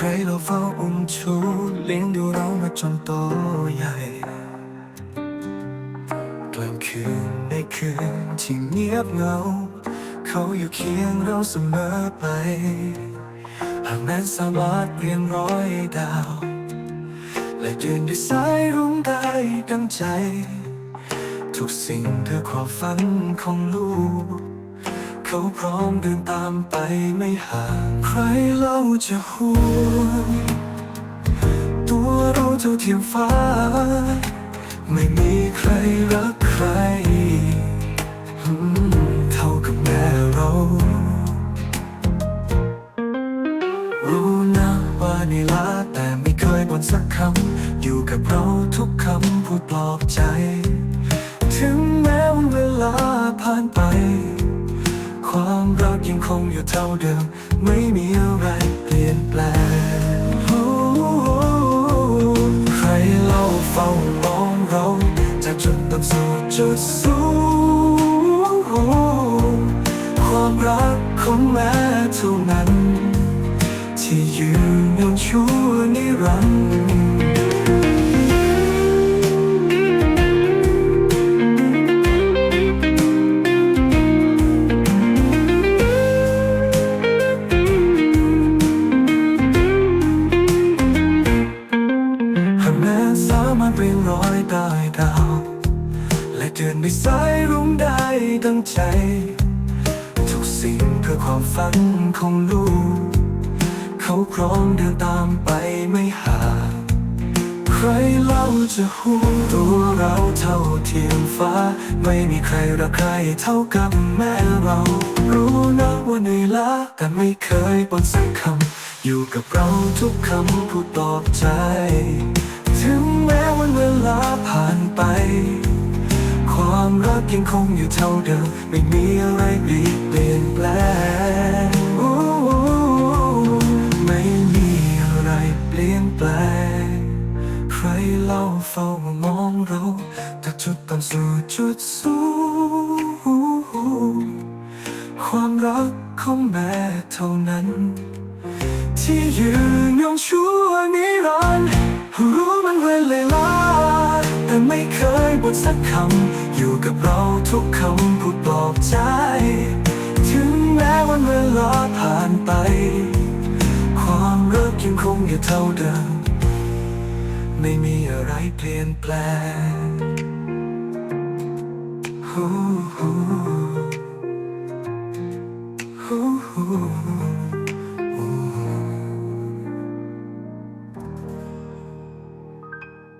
ใครเราเฝ้าอุ้มชูเลี้ยงดูเรามาจนโตใหญ่กลางคืนในคืนที่เงียบเหงา เขาอยู่เคียงเราเสมอไป หากแม้นสามารถเรียงร้อยดาว และยืนด้วยสายรุ้งได้ดังใจ ทุกสิ่งเธอความฝันของลูก เขาพร้อมเดินตามไปไม่ห่าง ใครเล่าจะห่วง ตัวเราเท่าเทียมฟ้า ไม่มีใครรักใคร เท่ากับแม่เรา รู้นะว่านี่ลาแต่ไม่เคยบ่นสักคำ อยู่กับเราทุกคำพูดปลอบใจ ยังคงอยู่เท่าเดิม ไม่มีอะไรเปลี่ยนแปลงใครเล่าเฝ้ามองเรา จากจุดต่ำสู่จุดสูง ความรักของแม่เท่านั้น ที่ยืนยงชั่วนิรันดร์ และเดินสายรุ้งได้ดังใจ ทุกสิ่งเพื่อความฝันของลูก เขาพร้อมเดินตามไปไม่ห่างใครเล่าจะหูตัวเราเท่าเทียมฟ้า ไม่มีใครรักใครเท่ากับแม่เรา รู้นะว่าเหนื่อยล้าแต่ไม่เคยบ่นสักคำ อยู่กับเราทุกคำพูดปลอบใจ ถึงแม้วันเวลาผ่านไป ความรักยังคงอยู่เท่าเดิม ไม่มีอะไรเปลี่ยนแปลงไม่มีอะไรเปลี่ยนแปลง ใครเล่าเฝ้ามองเราจากจุดต่ำสู่จุดสูง ความรักของแม่เท่านั้น ที่ยืนยงชั่วนิรันดร์รู้มันเวลาแต่ไม่เคย บทสักคำ อยู่กับเราทุกคำพูดปลอบใจ ถึงแม้วันเวลาผ่านไป ความรักยังคงอยู่เท่าเดิม ไม่มีอะไรเปลี่ยนแปลง Ooh, ooh.